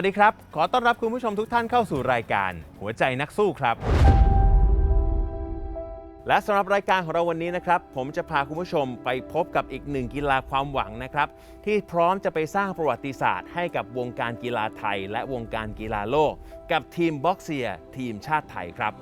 วัสดีครับ ขอต้อนรับคุณผู้ชมทุกท่านเข้าสู่รายการ หัวใจนักสู้ครับ และสำหรับรายการของเราวันนี้นะครับ ผมจะพาคุณผู้ชมไปพบกับอีกหนึ่งกีฬาความหวังนะครับ ที่พร้อมจะไปสร้างประวัติศาสตร์ให้กับวงการกีฬาไทย และวงการกีฬาโลก กับทีมบ็อกเซียทีมชาติไทยครับ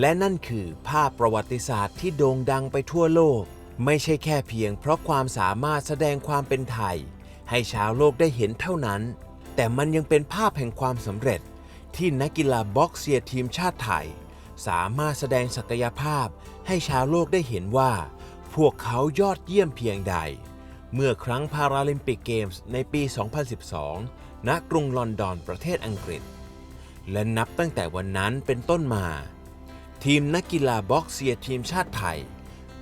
และนั่นคือภาพประวัติศาสตร์ที่โด่งดังไปทั่วโลก ไม่ใช่แค่เพียงเพราะความสามารถแสดงความเป็นไทย ให้ชาวโลกได้เห็นเท่านั้น แต่มันยังเป็นภาพแห่งความสำเร็จ ที่นักกีฬาบ็อกเซียทีมชาติไทย สามารถแสดงศักยภาพ ให้ชาวโลกได้เห็นว่า พวกเขายอดเยี่ยมเพียงใด เมื่อครั้งพาราลิมปิกเกมส์ในปี 2012 ณ กรุงลอนดอนประเทศอังกฤษ และนับตั้งแต่วันนั้นเป็นต้นมา ทีมนักกีฬาบ็อกเซียทีมชาติไทย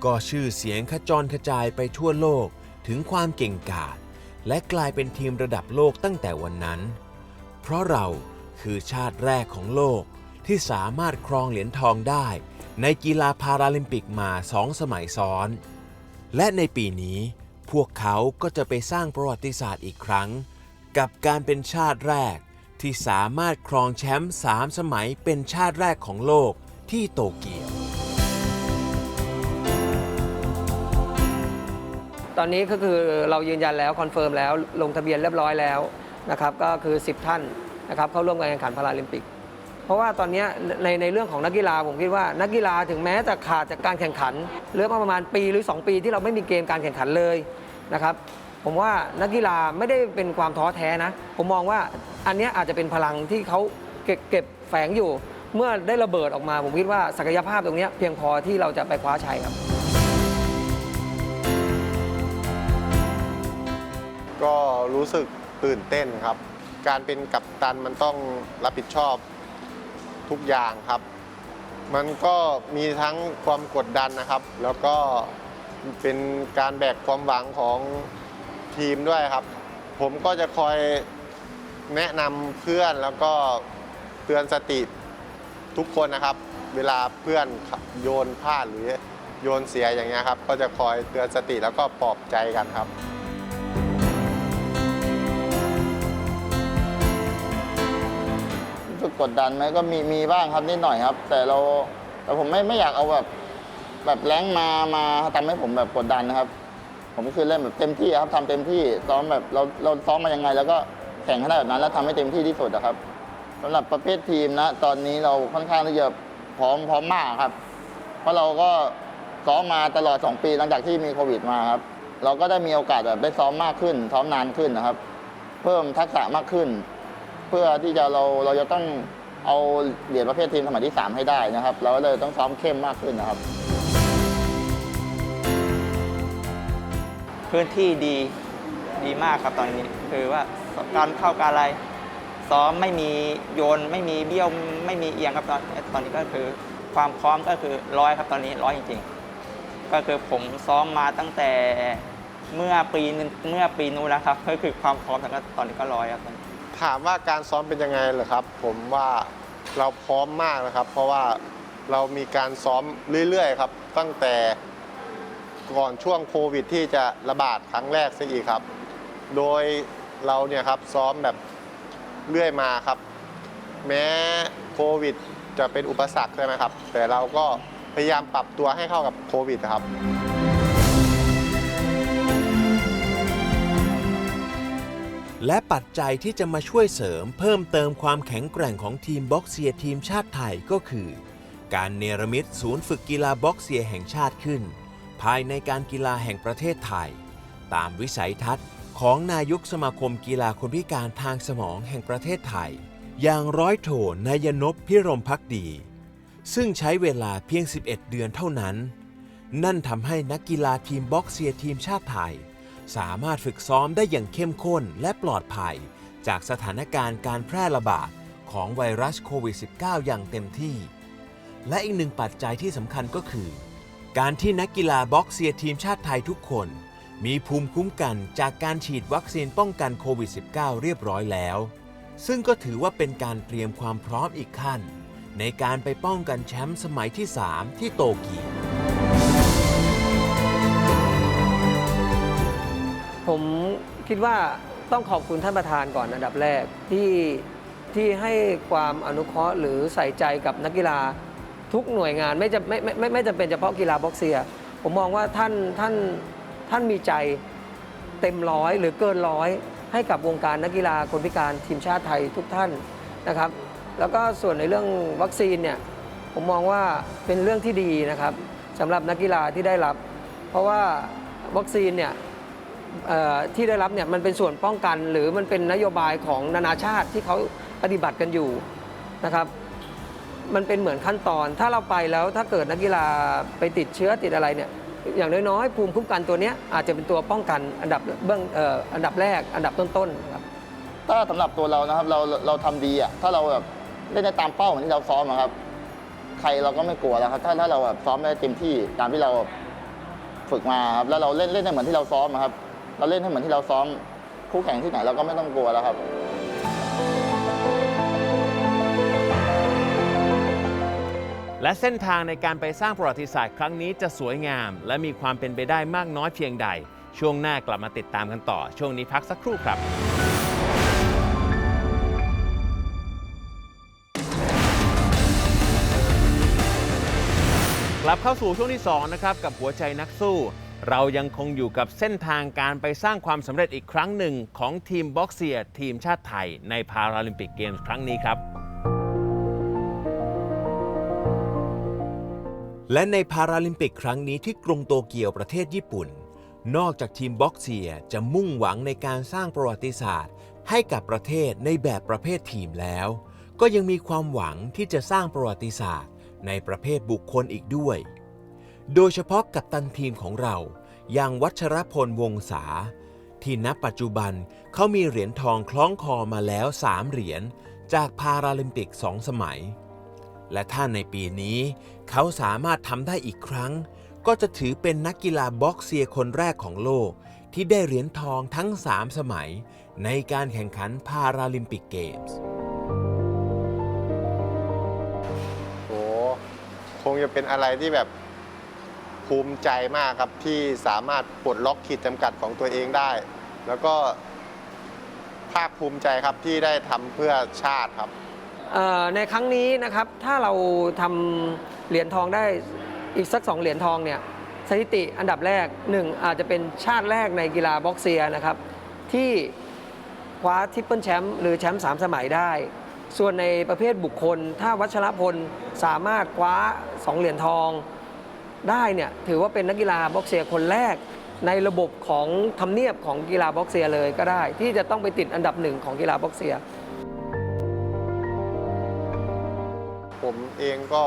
ก็ชื่อเสียงขจรกระจายไปทั่วโลกถึงความเก่งกาจและกลายเป็นทีมระดับโลกตั้งแต่วันนั้น เพราะเราคือชาติแรกของโลกที่สามารถครองเหรียญทองได้ ในกีฬาพาราลิมปิกมาสองสมัยซ้อน และในปีนี้พวกเขาก็จะไปสร้างประวัติศาสตร์อีกครั้ง กับการเป็นชาติแรกที่สามารถครองแชมป์สามสมัยเป็นชาติแรกของโลกที่โตเกียว อนนี้ก็คือเรายืนยันแล้วคอนเฟิร์มแล้วลงทะเบียนเรียบร้อยแล้วนะครับก็คือ 10 ท่านนะครับเข้าร่วมการแข่งขันพาราลิมปิก เพราะว่าตอนนี้ในในเรื่องของนักกีฬาผมคิดว่านักกีฬาถึงแม้จะขาดจากการแข่งขันเหลือประมาณปีหรือ 2 ปีที่เราไม่มีเกมการแข่งขันเลยนะครับผมว่านักกีฬาไม่ได้เป็นความท้อแท้นะ ผมมองว่าอันนี้อาจจะเป็นพลังที่เขาเก็บเก็บแฝงอยู่ เมื่อได้ระเบิดออกมา ผมคิดว่าศักยภาพตรงนี้เพียงพอที่เราจะไปคว้าชัยครับ ก็รู้สึกตื่นเต้นครับ การเป็นกัปตันมันต้องรับผิดชอบทุกอย่างครับ มันก็มีทั้งความกดดันนะครับ แล้วก็เป็นการแบกความหวังของทีมด้วยครับ ผมก็จะคอยแนะนำเพื่อนแล้วก็เตือนสติทุกคนนะครับ เวลาเพื่อนโยนพลาดหรือโยนเสียอย่างเงี้ยครับ ก็จะคอยเตือนสติแล้วก็ปลอบใจกันครับ กดดันไหมก็มีมีบ้างครับนิดหน่อยครับ แต่เราแต่ผมไม่ไม่อยากเอาแบบแบบแรงมามาทำให้ผมแบบกดดันนะครับ ผมคือเล่นแบบเต็มที่ครับทำเต็มที่ซ้อมแบบเราเราซ้อมมายังไง แล้วก็แข่งให้ได้แบบนั้น แล้วทำให้เต็มที่ที่สุดนะครับสำหรับประเภททีมนะ ตอนนี้เราค่อนข้างที่จะพร้อมพร้อมมากครับ เพราะเราก็ซ้อมมาตลอด 2 ปีหลังจากที่มีโควิดมาครับ เราก็ได้มีโอกาสแบบได้ซ้อมมากขึ้นซ้อมนานขึ้นนะครับ เพิ่มทักษะมากขึ้น เพื่อที่จะเราเราจะต้อง เอาเหรียญประเภททีมสมัยที่ 3 ให้ได้นะครับเราก็เลยต้องซ้อมเข้มมากขึ้นนะครับ พื้นที่ดีดีมากครับตอนนี้ คือว่าการเข้าการอะไร ซ้อมไม่มีโยนไม่มีเบี้ยวไม่มีเอียงครับตอนตอนนี้ก็คือ ความพร้อมก็คือร้อยครับตอนนี้ร้อยจริง ๆ ก็คือผมซ้อมมาตั้งแต่เมื่อปีนึงเมื่อปีนู้นแล้วครับก็คือความพร้อมแต่ก็ตอนนี้ก็ร้อยครับตอนนี้ ถามว่าการซ้อมเป็นยังไงเหรอครับ ผมว่าเราพร้อมมากนะครับ เพราะว่าเรามีการซ้อมเรื่อยๆครับ ตั้งแต่ก่อนช่วงโควิด ที่จะระบาดครั้งแรกซะอีกครับ โดยเราเนี่ยครับซ้อมแบบเรื่อยมาครับ แม้โควิด จะเป็นอุปสรรคใช่ไหมครับ แต่เราก็พยายามปรับตัวให้เข้ากับโควิดครับ และปัจจัยที่จะมาช่วยเสริมเพิ่มเติมความแข็งแกร่งของทีมบ็อกเซียทีมชาติไทยก็คือ การเนรมิตศูนย์ฝึกกีฬาบ็อกเซียแห่งชาติขึ้น ภายในการกีฬาแห่งประเทศไทย ตามวิสัยทัศน์ของนายกสมาคมกีฬาคนพิการทางสมองแห่งประเทศไทย อย่างร้อยโทนายนพพิรมพักดี ซึ่งใช้เวลาเพียง 11 เดือนเท่านั้น นั่นทำให้นักกีฬาทีมบ็อกเซียทีมชาติไทย สามารถฝึกซ้อมได้อย่างเข้มข้นและปลอดภัย จากสถานการณ์การแพร่ระบาดของไวรัสโควิด -19 อย่างเต็มที่ และอีกหนึ่งปัจจัยที่สำคัญก็คือ การที่นักกีฬาบ็อกเซียทีมชาติไทยทุกคน มีภูมิคุ้มกันจากการฉีดวัคซีนป้องกันโควิด -19 เรียบร้อยแล้ว ซึ่งก็ถือว่าเป็นการเตรียมความพร้อมอีกขั้น ในการไปป้องกันแชมป์สมัยที่ 3 ที่โตเกียว ผมคิดว่าต้องขอบคุณท่านประธานก่อนอันดับแรกที่ที่ให้ความอนุเคราะห์หรือใส่ใจกับนักกีฬาทุกหน่วยงานไม่จะไม่ไม่ไม่ไม่จำเป็นเฉพาะกีฬาบ็อกเซีย ผมมองว่าท่านท่านท่านมีใจเต็มร้อยหรือเกินร้อยให้กับวงการนักกีฬาคนพิการทีมชาติไทยทุกท่านนะครับ แล้วก็ส่วนในเรื่องวัคซีนเนี่ยผมมองว่าเป็นเรื่องที่ดีนะครับสำหรับนักกีฬาที่ได้รับ เพราะว่าวัคซีนเนี่ย ที่ได้รับเนี่ยมันเป็นส่วนป้องกัน หรือมันเป็นนโยบายของนานาชาติที่เขาปฏิบัติกันอยู่นะครับมันเป็นเหมือนขั้นตอน ถ้าเราไปแล้วถ้าเกิดนักกีฬาไปติดเชื้อติดอะไรเนี่ยอย่างน้อยๆภูมิคุ้มกันตัวเนี้ยอาจจะเป็นตัวป้องกันอันดับเบื้องอ,อ,อันดับแรกอันดับต้นๆนะครับถ้าสำหรับตัวเรานะครับเราเราทำดีอะถ้าเราแบบเล่นได้ตามเป้าเหมือนที่เราซ้อมอะครับ ใครเราก็ไม่กลัวแล้วครับถ้าถ้าเราแบบซ้อมได้เต็มที่ตามที่เราฝึกมาครับแล้วเราเล่นเล่นได้เหมือนที่เราซ้อมอะครับ เราเล่นให้เหมือนที่เราซ้อมคู่แข่งที่ไหนเราก็ไม่ต้องกลัวแล้วครับ และเส้นทางในการไปสร้างประวัติศาสตร์ครั้งนี้จะสวยงาม และมีความเป็นไปได้มากน้อยเพียงใด ช่วงหน้ากลับมาติดตามกันต่อ ช่วงนี้พักสักครู่ครับกลับเข้าสู่ช่วงที่2นะครับกับหัวใจนักสู้ เรายังคงอยู่กับเส้นทางการไปสร้างความสำเร็จอีกครั้งหนึ่งของทีมบ็อกเซียทีมชาติไทยในพาราลิมปิกเกมส์ครั้งนี้ครับ และในพาราลิมปิกครั้งนี้ที่กรุงโตเกียวประเทศญี่ปุ่น นอกจากทีมบ็อกเซียจะมุ่งหวังในการสร้างประวัติศาสตร์ ให้กับประเทศในแบบประเภททีมแล้ว ก็ยังมีความหวังที่จะสร้างประวัติศาสตร์ ในประเภทบุคคลอีกด้วย โดยเฉพาะกับตันทีมของเรา อย่างวัชรพลวงศาที่ณปัจจุบันเขามีเหรียญทองคล้องคอมาแล้ว 3 เหรียญจากพาราลิมปิก 2 สมัย และถ้าในปีนี้ เขาสามารถทำได้อีกครั้ง ก็จะถือเป็นนักกีฬาบ็อกเซียคนแรกของโลก ที่ได้เหรียญทองทั้ง 3 สมัย ในการแข่งขันพาราลิมปิกเกมส์โหคงจะเป็นอะไรที่แบบ ภูมิใจมากครับที่สามารถปลดล็อกขีดจำกัดของตัวเองได้ แล้วก็ภาคภูมิใจครับที่ได้ทำเพื่อชาติครับ เอ่อในครั้งนี้นะครับถ้าเราทำเหรียญทองได้อีกสักสองเหรียญทองเนี่ยสถิติอันดับแรกหนึ่งอาจจะเป็นชาติแรกในกีฬาบ็อกเซียนะครับที่คว้าทริปเปิลแชมป์หรือแชมป์สามสมัยได้ ส่วนในประเภทบุคคล ถ้าวัชรพลสามารถคว้าสองเหรียญทอง ได้เนี่ยถือว่าเป็นนักกีฬาบ็อกเซียคนแรก ในระบบของทำเนียบของกีฬาบ็อกเซียเลยก็ได้ ที่จะต้องไปติดอันดับหนึ่งของกีฬาบ็อกเซีย ผมเองก็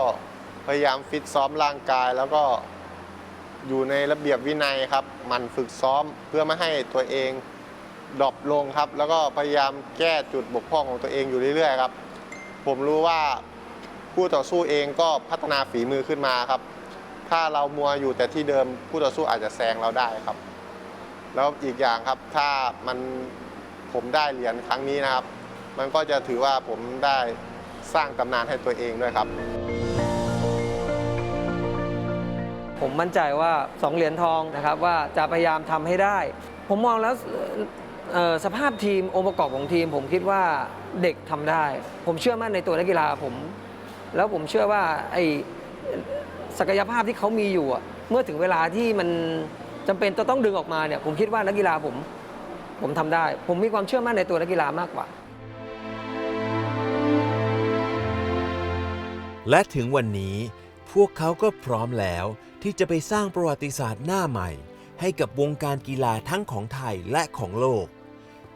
พยายามฟิตซ้อมร่างกายแล้วก็อยู่ในระเบียบวินัยครับหมันฝึกซ้อมเพื่อไม่ให้ตัวเองดรอปลงครับ แล้วก็พยายามแก้จุดบกพร่องของตัวเองอยู่เรื่อยๆครับ ผมรู้ว่าผู้ต่อสู้เองก็พัฒนาฝีมือขึ้นมาครับ ถ้าเรามัวอยู่แต่ที่เดิมผู้ต่อสู้อาจจะแซงเราได้ครับ แล้วอีกอย่างครับถ้ามันผมได้เหรียญครั้งนี้นะครับ มันก็จะถือว่าผมได้สร้างตำนานให้ตัวเองด้วยครับ ผมมั่นใจว่า 2 เหรียญทองนะครับว่าจะพยายามทำให้ได้ ผมมองแล้วเอ่อสภาพทีมองค์ประกอบของทีม ผมคิดว่าเด็กทำได้ ผมเชื่อมั่นในตัวนักกีฬาผม แล้วผมเชื่อว่าไอ้ ศักยภาพที่เขามีอยู่อะเมื่อถึงเวลาที่มันจำเป็นจะต้องดึงออกมาเนี่ยผมคิดว่านักกีฬาผม ผมทำได้ ผมมีความเชื่อมั่นในตัวนักกีฬามากกว่า และถึงวันนี้พวกเขาก็พร้อมแล้วที่จะไปสร้างประวัติศาสตร์หน้าใหม่ ให้กับวงการกีฬาทั้งของไทยและของโลก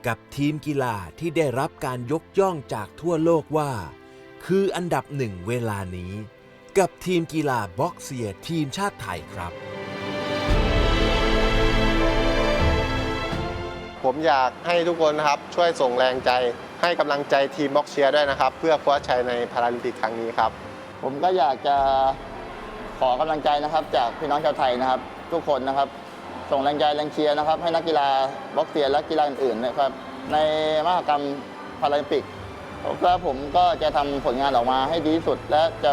กับทีมกีฬาที่ได้รับการยกย่องจากทั่วโลกว่า คืออันดับหนึ่งเวลานี้ กับทีมกีฬาบ็อกเซียทีมชาติไทยครับ ผมอยากให้ทุกคนนะครับช่วยส่งแรงใจ ให้กำลังใจทีมบ็อกเชียร์ด้วยนะครับ เพื่อคว้าชัยในพาราลิมปิกครั้งนี้ครับ ผมก็อยากจะขอกำลังใจนะครับ จากพี่น้องชาวไทยนะครับ ทุกคนนะครับ ส่งแรงใจแรงเชียร์นะครับ ให้นักกีฬาบ็อกเซียและกีฬาอื่นๆนะครับ ในมหกรรมพาราลิมปิกแล้วผมก็จะทำผลงานออกมาให้ดีที่สุดและจะ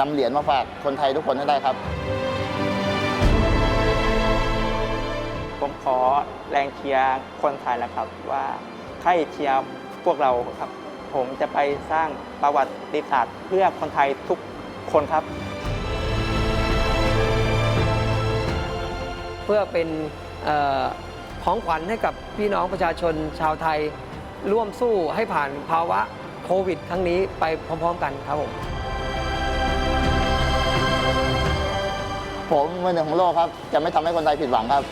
นำเหรียญมาฝากคนไทยทุกคนให้ได้ครับผผมขอแรงเชียร์คนไทยนะครับว่าให้เชียร์พวกเราครับ ผมจะไปสร้างประวัติศาสตร์เพื่อคนไทยทุกคนครับ เพื่อเป็นเออของขวัญให้กับพี่น้องประชาชนชาวไทย ร่วมสู้ให้ผ่านภาวะโควิดครั้งนี้ไปพร้อม ๆ กันครับผม ผมมือหนึ่งของโลกครับ จะไม่ทำให้คนไทยผิดหวังครับ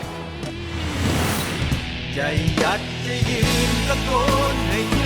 จะยัดจะยืนตะโกนให้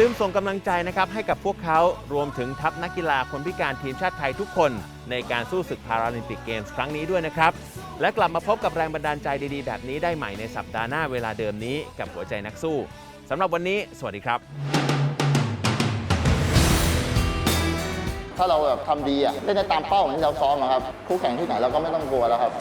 ลืมส่งกำลังใจนะครับให้กับพวกเขารวมถึงทัพนักกีฬาคนพิการทีมชาติไทยทุกคน ในการสู้ศึกพาราลิมปิกเกมส์ครั้งนี้ด้วยนะครับ และกลับมาพบกับแรงบันดาลใจดีๆ แบบนี้ได้ใหม่ในสัปดาห์หน้าเวลาเดิมนี้กับหัวใจนักสู้สำหรับวันนี้ สวัสดีครับ ถ้าเราแบบทำดีอะเล่นได้ตามเป้าที่เราซ้อมอะครับคู่แข่งที่ไหนเราก็ไม่ต้องกลัวแล้วครับ